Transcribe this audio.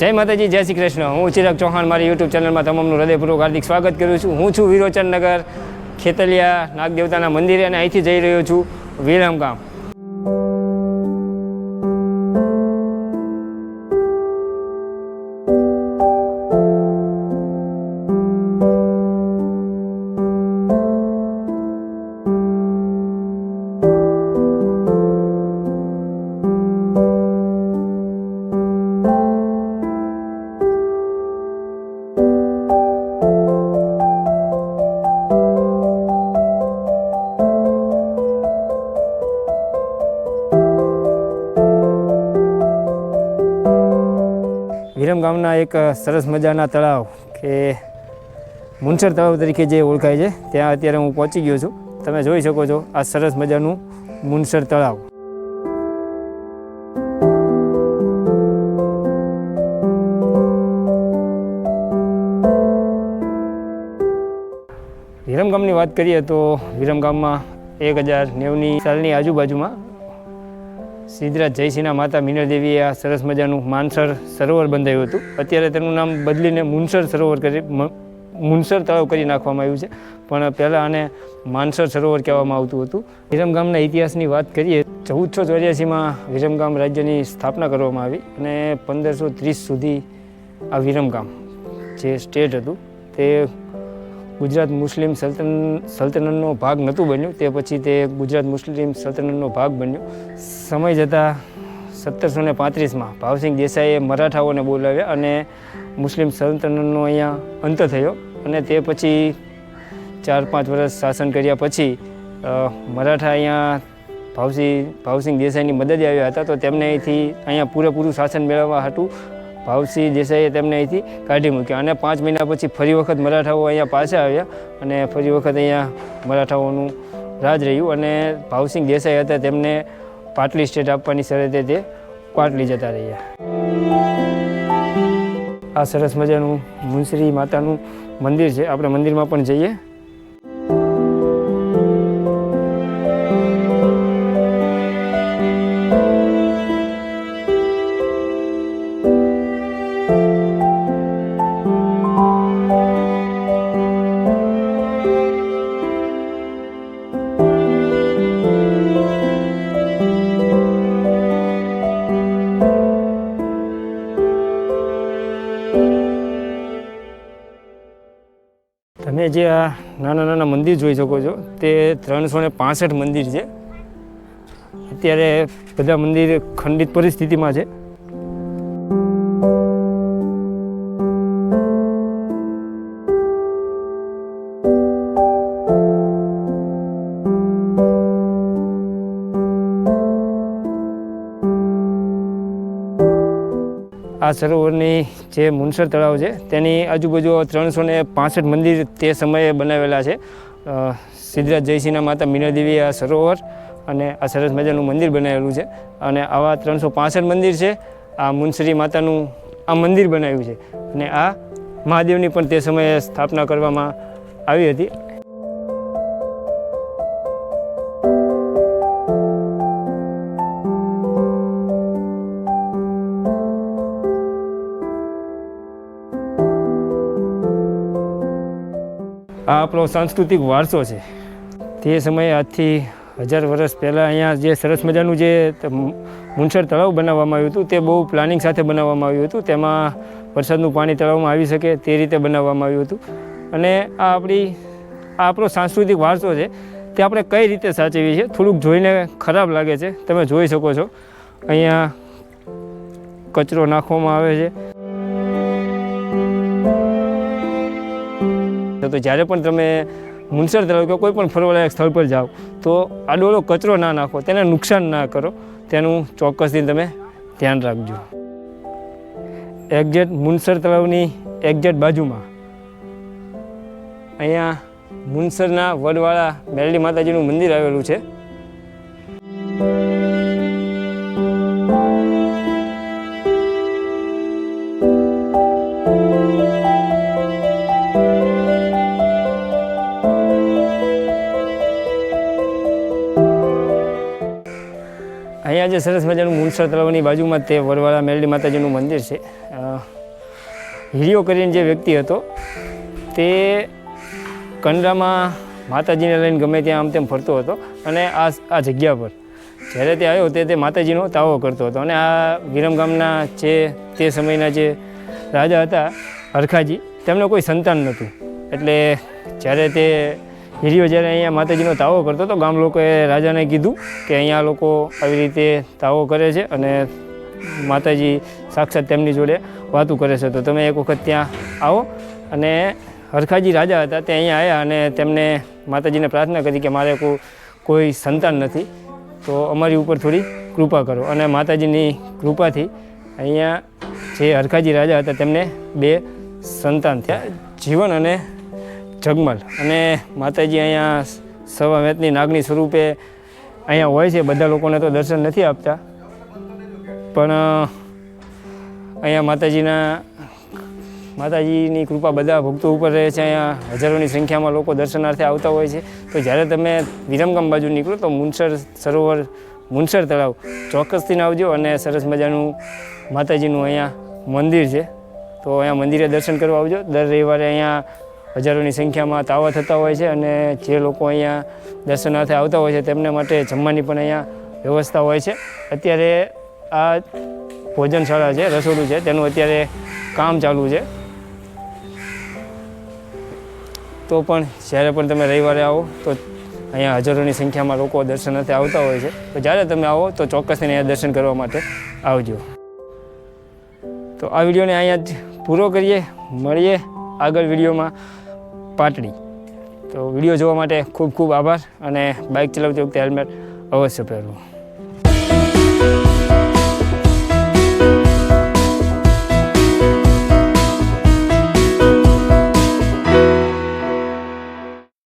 જય માતાજી, જય શ્રી કૃષ્ણ. હું ચિરાગ ચૌહાણ, મારી યુટ્યુબ ચેનલમાં તમામનું હૃદયપૂર્વક હાર્દિક સ્વાગત કરું છું. હું છું વિરોચનનગર ખેતલિયા નાગદેવતાના મંદિરે અને અહીંથી જઈ રહ્યો છું વિરમ વિરમ ગામના એક સરસ મજાના તળાવ કે મુનસર તળાવ તરીકે જે ઓળખાય છે, ત્યાં અત્યારે હું પહોંચી ગયો છું. તમે જોઈ શકો છો આ સરસ મજાનું મુનસર તળાવ. વિરમ ગામની વાત કરીએ તો વિરમ ગામમાં એક હજાર નેવની સાલની આજુબાજુમાં સિદ્ધરાજ જયસિંહના માતા મીનળદેવીએ આ સરસ મજાનું માનસર સરોવર બંધાયું હતું. અત્યારે તેનું નામ બદલીને મુનસર સરોવર કરી મુનસર તળાવ કરી નાખવામાં આવ્યું છે. પણ પહેલાં આને માનસર સરોવર કહેવામાં આવતું હતું. વિરમગામના ઇતિહાસની વાત કરીએ, ચૌદસો ચોર્યાસીમાં વિરમગામ રાજ્યની સ્થાપના કરવામાં આવી અને પંદરસો ત્રીસ સુધી આ વિરમગામ જે સ્ટેટ હતું, તે ગુજરાત મુસ્લિમ સલ્તન, સલ્તનતનો ભાગ નહોતું બન્યું. તે પછી તે ગુજરાત મુસ્લિમ સલ્તનતનો ભાગ બન્યું. સમય જતાં સત્તરસો ને પાંત્રીસમાં ભાવસિંહ દેસાઈએ મરાઠાઓને બોલાવ્યા અને મુસ્લિમ સલ્તનતનો અહીંયા અંત થયો અને તે પછી ચાર પાંચ વર્ષ શાસન કર્યા પછી મરાઠા અહીંયા ભાવસિંહ ભાવસિંહ દેસાઈની મદદ આવ્યા હતા. તો તેમને અહીંથી અહીંયા પૂરેપૂરું શાસન મેળવવા હતું. ભાવસિંહ દેસાઈએ તેમને અહીંથી કાઢી મૂક્યા. અને પાંચ મહિના પછી ફરી વખત મરાઠાઓ અહીંયા પાછા આવ્યા અને ફરી વખત અહીંયા મરાઠાઓનું રાજ રહ્યું. અને ભાવસિંહ દેસાઈ હતા તેમને પાટલી સ્ટેટ આપવાની શરતે તે પાટલી જતા રહ્યા. આ સરસ મજાનું મુનશ્રી માતાનું મંદિર છે. આપણે મંદિરમાં પણ જઈએ. જે આ નાના નાના મંદિર જોઈ શકો છો, તે ત્રણસો ને પાસઠ મંદિર છે. અત્યારે બધા મંદિર ખંડિત પરિસ્થિતિમાં છે. આ સરોવરની જે મુનસર તળાવ છે, તેની આજુબાજુ ત્રણસો ને પાસઠ મંદિર તે સમયે બનાવેલા છે. સિદ્ધરાજ જયસિંહના માતા મીનાદેવી આ સરોવર અને આ સરસ મજાનું મંદિર બનાવેલું છે. અને આવા ત્રણસો પાસઠ મંદિર છે, આ મુનસરી માતાનું આ મંદિર બનાવ્યું છે. અને આ મહાદેવની પણ તે સમયે સ્થાપના કરવામાં આવી હતી. આ આપણો સાંસ્કૃતિક વારસો છે. તે સમયે આજથી હજાર વર્ષ પહેલાં અહીંયા જે સરસ મજાનું જે મુનસર તળાવ બનાવવામાં આવ્યું હતું, તે બહુ પ્લાનિંગ સાથે બનાવવામાં આવ્યું હતું. તેમાં વરસાદનું પાણી તળાવમાં આવી શકે તે રીતે બનાવવામાં આવ્યું હતું. અને આ આપણી, આ આપણો સાંસ્કૃતિક વારસો છે. તે આપણે કઈ રીતે સાચવીએ છીએ? થોડુંક જોઈને ખરાબ લાગે છે. તમે જોઈ શકો છો. અહીંયા કચરો નાખવામાં આવે છે. તો જ્યારે પણ તમે મુનસર તળાવ કે કોઈ પણ ફરવાલાયક સ્થળ પર જાઓ, તો આડોળો કચરો ના નાખો, તેને નુકસાન ના કરો. તેનું ચોક્કસથી તમે ધ્યાન રાખજો. એક્ઝેટ મુનસર તળાવની એક્ઝેટ બાજુમાં. અહીંયા મુનસરના વડવાળા મેરડી માતાજીનું મંદિર આવેલું છે. અહીંયા જે સરસ મજાનું મુનસર તળાવની બાજુમાં તે વરવાળા મેરડી માતાજીનું મંદિર છે. હિરિયો કરીને જે વ્યક્તિ હતો, તે કંડરામાં માતાજીને લઈને ગમે ત્યાં આમ તેમ ફરતો હતો અને આ આ જગ્યા પર જ્યારે તે આવ્યો તે તે માતાજીનો તાવો કરતો હતો અને આ વિરમગામના જે તે સમયના જે રાજા હતા હરખાજી, તેમને કોઈ સંતાન નહોતું. એટલે જ્યારે તે હિરિયો જ્યારે અહીંયા માતાજીનો તાવો કરતો હતો, ગામ લોકોએ રાજાને કીધું કે અહીંયા લોકો આવી રીતે તાવો કરે છે અને માતાજી સાક્ષાત તેમની જોડે વાતું કરે છે. તો તમે એક વખત ત્યાં આવો અને હરખાજી રાજા હતા તે અહીંયા આવ્યા અને તેમને માતાજીને પ્રાર્થના કરી કે મારે કોઈ સંતાન નથી. તો અમારી ઉપર થોડી કૃપા કરો અને માતાજીની કૃપાથી અહીંયા જે હરખાજી રાજા હતા તેમને બે સંતાન થયા. જીવન અને જગમલ. અને માતાજી અહીંયા સવા વેતની નાગની સ્વરૂપે અહીંયા હોય છે. બધા લોકોને તો દર્શન નથી આપતા. પણ અહીંયા માતાજીના, માતાજીની કૃપા બધા ભક્તો ઉપર રહે છે. અહીંયા હજારોની સંખ્યામાં લોકો દર્શનાર્થે આવતા હોય છે. તો જ્યારે તમે વિરમગામ બાજુ નીકળો તો મુનસર સરોવર, મુનસર તળાવ ચોક્કસથીને આવજો અને સરસ મજાનું માતાજીનું અહીંયા મંદિર છે. તો અહીંયા મંદિરે દર્શન કરવા આવજો. દર રવિવારે અહીંયા હજારોની સંખ્યામાં તાવા થતા હોય છે અને જે લોકો અહીંયા દર્શનાર્થે આવતા હોય છે તેમને માટે જમવાની પણ અહીંયા વ્યવસ્થા હોય છે. અત્યારે આ ભોજનશાળા છે, રસોડું છે, તેનું અત્યારે કામ ચાલુ છે. તો પણ જ્યારે પણ તમે રવિવારે આવો તો અહીંયા હજારોની સંખ્યામાં લોકો દર્શનાર્થે આવતા હોય છે. તો જ્યારે તમે આવો તો ચોક્કસથી અહીંયા દર્શન કરવા માટે આવજો. તો આ વિડીયોને અહીંયા જ પૂરો કરીએ, મળીએ આગળ વિડીયોમાં. પાટડી. તો વીડિયો જોવા માટે ખૂબ ખૂબ આભાર અને બાઇક ચલાવતી વખતે હેલ્મેટ અવશ્ય પહેરવું.